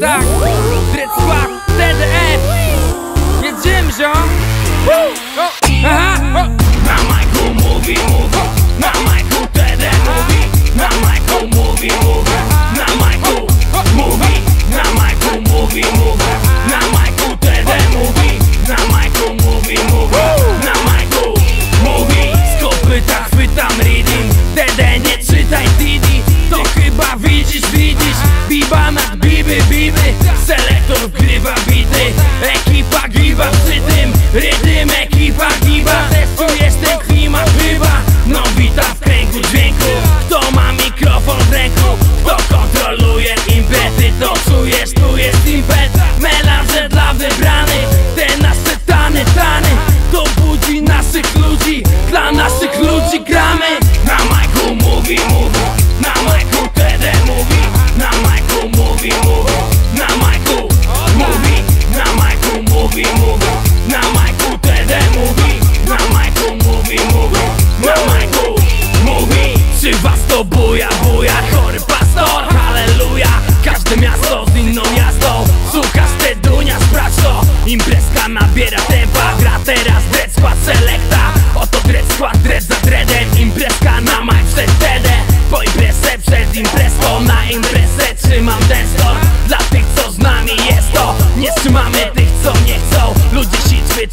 tak. Dread Squad, TDF Jedziemy, ziom ludzi gramy. Na majku mówi, mówi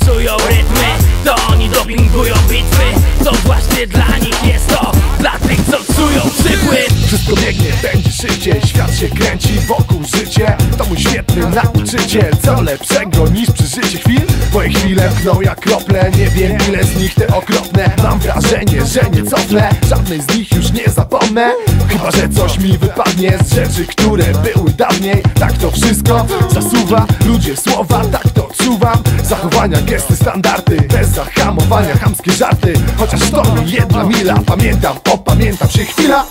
czują rytmy. To oni dopingują bitwy. To właśnie dla nich jest to Dla tych co czują przypływ Wszystko biegnie, będzie szybciej Świat się kręci wokół życie. To mój świetny nauczyciel Co lepszego niż przeżycie chwil? Moje chwile pchną jak krople Nie wiem ile z nich te okropne. Mam wrażenie, że nie cofnę Żadnej z nich już nie zapomnę. Chyba, że coś mi wypadnie Z rzeczy, które były dawniej. Tak to wszystko zasuwa Ludzie słowa, tak to czuwam Zachowania, gesty, standardy Bez zahamowania, chamskie żarty. Chociaż to mi jedna mila Pamiętam, opamiętam się chwila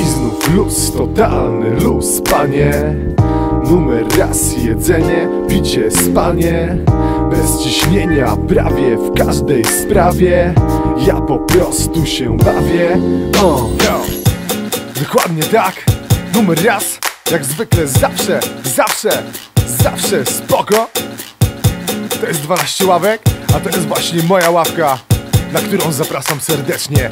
i znów luz, totalny luz, panie. Numer raz jedzenie, picie, spanie. Bez ciśnienia prawie w każdej sprawie. Ja po prostu się bawię. O. Dokładnie tak, numer raz Jak zwykle zawsze, zawsze, zawsze spoko To jest 12 ławek, a to jest właśnie moja ławka Na którą zapraszam serdecznie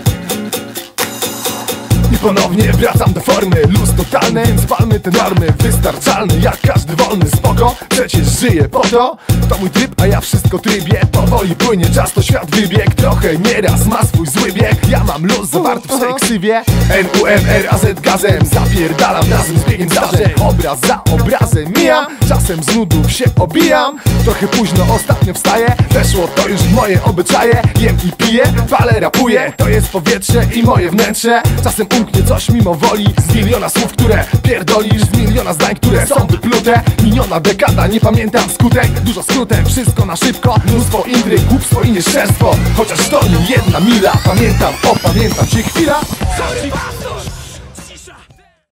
i ponownie wracam do formy. Luz totalny, więc walmy te normy. Wystarczalny jak każdy wolny. Spoko Przecież żyję po to. To mój tryb, a ja wszystko trybię Powoli płynie czas, to świat wybieg Trochę nieraz ma swój zły bieg. Ja mam luz zawarty w swej ksywie N-U-M-R, A-Z gazem. Zapierdalam razem z biegiem zdarzeń. Obraz za obrazem mijam. Czasem z nudów się obijam. Trochę późno ostatnio wstaję. Weszło to już w moje obyczaje. Jem i piję, palę, rapuję. To jest powietrze i moje wnętrze. Czasem umknie coś mimo woli. Z miliona słów, które pierdolisz Z miliona zdań, które są wyplute. Miniona dekada, nie pamiętam skutek Dużo skrótem, wszystko na szybko. Mnóstwo intryg, głupstwo i nieszczerstwo. Chociaż to nie jedna mila. Pamiętam, opamiętam się chwila